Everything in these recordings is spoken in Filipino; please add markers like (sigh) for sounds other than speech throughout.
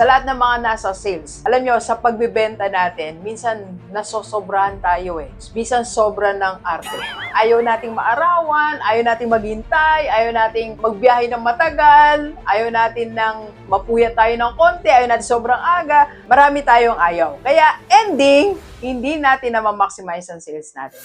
Sa lahat ng mga nasa sales, alam nyo, sa pagbibenta natin, minsan nasosobrahan tayo eh. Minsan sobra ng arte. Ayaw nating maarawan, ayaw nating maghintay, ayaw nating magbiyahe ng matagal, ayaw natin ng mapuyat tayo ng konti, ayaw natin sobrang aga. Marami tayong ayaw. Kaya ending, hindi natin na ma-maximize ang sales natin.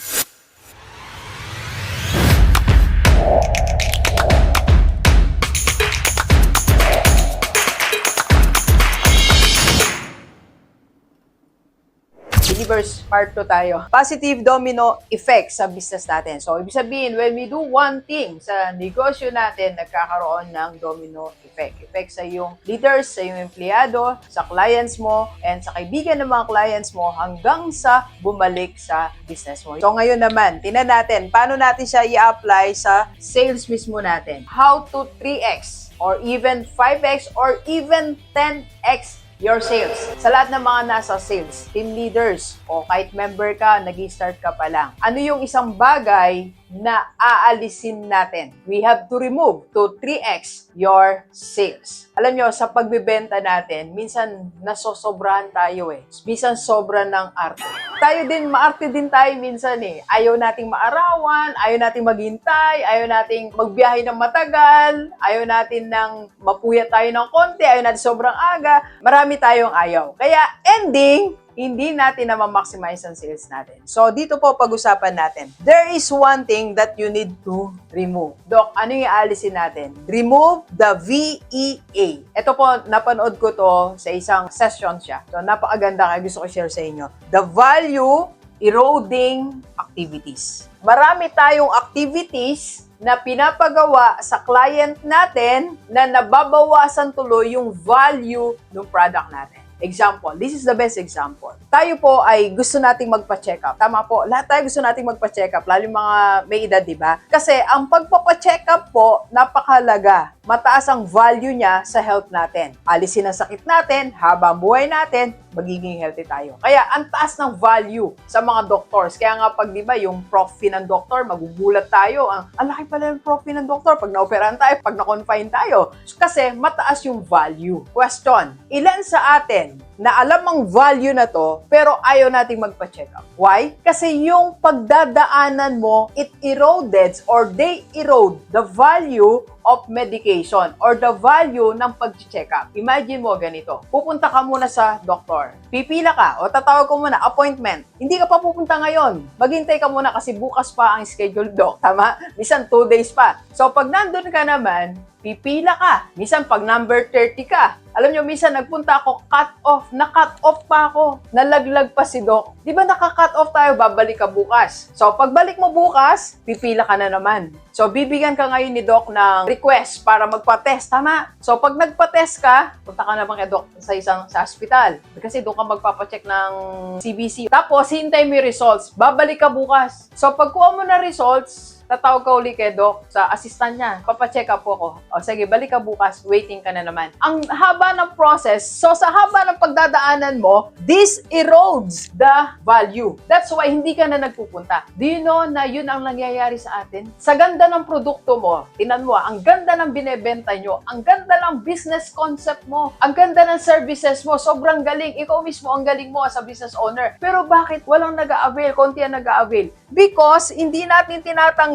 Believers, part 2 tayo. Positive domino effect sa business natin. So, ibig sabihin, when we do one thing sa negosyo natin, nagkakaroon ng domino effect. Effect sa iyong leaders, sa iyong empleyado, sa clients mo, and sa kaibigan ng mga clients mo hanggang sa bumalik sa business mo. So, ngayon naman, tinan natin, paano natin siya i-apply sa sales mismo natin. How to 3x or even 5x or even 10x your sales. Sa lahat ng mga nasa sales, team leaders, o kahit member ka, nag start ka pa lang. Ano yung isang bagay na aalisin natin? We have to remove to 3x your sales. Alam nyo, sa pagbibenta natin, minsan nasosobrahan tayo eh. Minsan sobra ng arte. Tayo din, maarte din tayo minsan eh. Ayaw nating maarawan, ayaw nating maghintay, ayaw nating magbiyahe ng matagal, ayaw natin ng mapuyat tayo ng konti, ayaw natin sobrang aga. Marami tayong ayaw. Kaya ending, hindi natin na ma-maximize ang sales natin. So, dito po pag-usapan natin. There is one thing that you need to remove. Doc, ano yung aalisin natin? Remove the VEA. Ito po, napanood ko to sa isang session siya. So, napakaganda kaya gusto ko share sa inyo. The value eroding activities. Marami tayong activities na pinapagawa sa client natin na nababawasan tuloy yung value ng product natin. Example, this is the best example. Tayo po ay gusto nating magpa-check up. Tama po, lahat tayo gusto nating magpa-check up, lalo mga may edad, di ba? Kasi ang pagpapa-check up po, napakahalaga. Mataas ang value niya sa health natin. Alisin ang sakit natin, habang buhay natin, magiging healthy tayo. Kaya ang taas ng value sa mga doctors. Kaya nga pag 'di ba yung profi ng doktor, magugulat tayo. Ang, ang laki pala yung profi ng doktor pag naoperahan tayo, pag na-confine tayo. Kasi mataas yung value. Question, ilan sa atin na alam ang value na to, pero ayaw nating magpa-check up. Why? Kasi yung pagdadaanan mo, it eroded or they erode the value of medication or the value ng pag-check up. Imagine mo ganito, pupunta ka muna sa doktor, pipila ka o tatawag ko muna, appointment. Hindi ka pa pupunta ngayon. Maghintay ka muna kasi bukas pa ang schedule, (laughs) doc. Tama? Misan 2 days pa. So pag nandun ka naman, pipila ka. Minsan pag number 30 ka, alam nyo, minsan nagpunta ako, cut off, na-cut off pa ako, nalaglag pa si Doc. Di ba naka-cut off tayo, babalik ka bukas. So, pagbalik mo bukas, pipila ka na naman. So, bibigyan ka ngayon ni Doc ng request para magpa-test, tama? So, pag nagpa-test ka, punta ka naman kay Doc sa isang sa hospital. Kasi doon ka magpapacheck ng CBC. Tapos, hintay mo yung results. Babalik ka bukas. So, pagkuha mo na results, tatawag ka uli kay Doc sa assistant niya. Papacheck up po ako. O sige, balik ka bukas. Waiting ka na naman. Ang haba ng process, so sa haba ng pagdadaanan mo, this erodes the value. That's why hindi ka na nagpupunta. Do you know na yun ang nangyayari sa atin? Sa ganda ng produkto mo, tinan mo, ah, ang ganda ng binebenta nyo, ang ganda ng business concept mo, ang ganda ng services mo, sobrang galing. Ikaw mismo ang galing mo as a business owner. Pero bakit walang nag-a-avail, konti ang nag-a-avail? Because hindi natin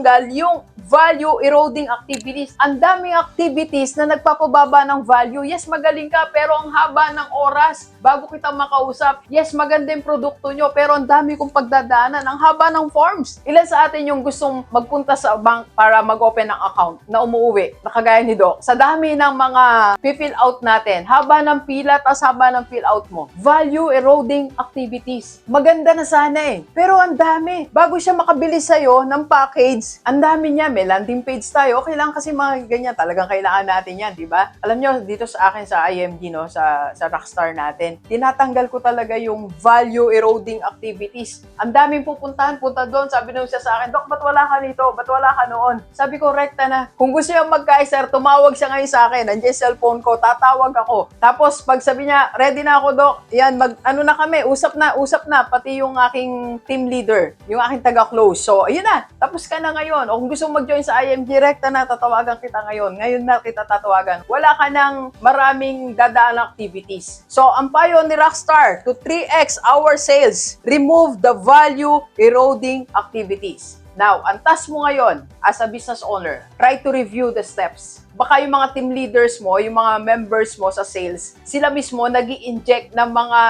tinatanggal yung value eroding activities. Ang daming activities na nagpapababa ng value. Yes, magaling ka, pero ang haba ng oras bago kita makausap. Yes, maganda yung produkto nyo, pero ang dami kong pagdadaanan. Ang haba ng forms. Ilan sa atin yung gustong magpunta sa bank para mag-open ng account na umuwi, na kagaya ni Doc. Sa dami ng mga fill out natin, haba ng pila, tas haba ng fill out mo. Value eroding activities. Maganda na sana eh. Pero ang dami. Bago siya makabili sa'yo ng package, ang dami niya. May landing page tayo. Okay lang kasi mga ganyan. Talagang kailangan natin yan, di ba? Alam nyo, dito sa akin sa IMG, no, sa, sa Rockstar natin, tinatanggal ko talaga yung value eroding activities. Ang daming pupuntahan, punta doon. Sabi nung siya sa akin, Dok, ba't wala ka nito? Ba't wala ka noon? Sabi ko, rekta na. Kung gusto niya magka-sir, tumawag siya ngayon sa akin. Nandiyan cellphone ko, tatawag ako. Tapos, pag sabi niya, ready na ako, Dok. Yan, mag, ano na kami, usap na, usap na. Pati yung aking team leader, yung aking taga-close. So, ayun na. Tapos ka na ngayon. O kung gusto mag mag-join sa IM Direct na tatawagan kita ngayon. Ngayon na kita tatawagan. Wala ka ng maraming dadaan activities. So, ang payo ni Rockstar to 3x our sales, remove the value eroding activities. Now, ang task mo ngayon as a business owner, try to review the steps. Baka yung mga team leaders mo, yung mga members mo sa sales, sila mismo nag inject ng mga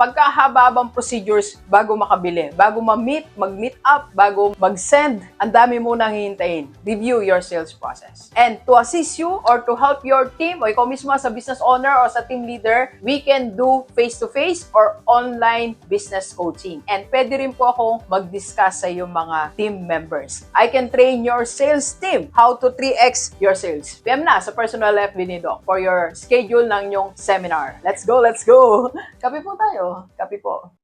pagkahababang procedures bago makabili. Bago ma-meet, mag-meet up, bago mag-send, ang dami mo nang hihintayin. Review your sales process. And to assist you or to help your team, o ikaw mismo sa business owner or sa team leader, we can do face-to-face or online business coaching. And pwede rin po akong mag-discuss sa yung mga team members. I can train your sales team how to 3x your sales. PM na sa personal FB ni Doc for your schedule ng yung seminar. Let's go, let's go! (laughs) Kape po tayo. Kape po.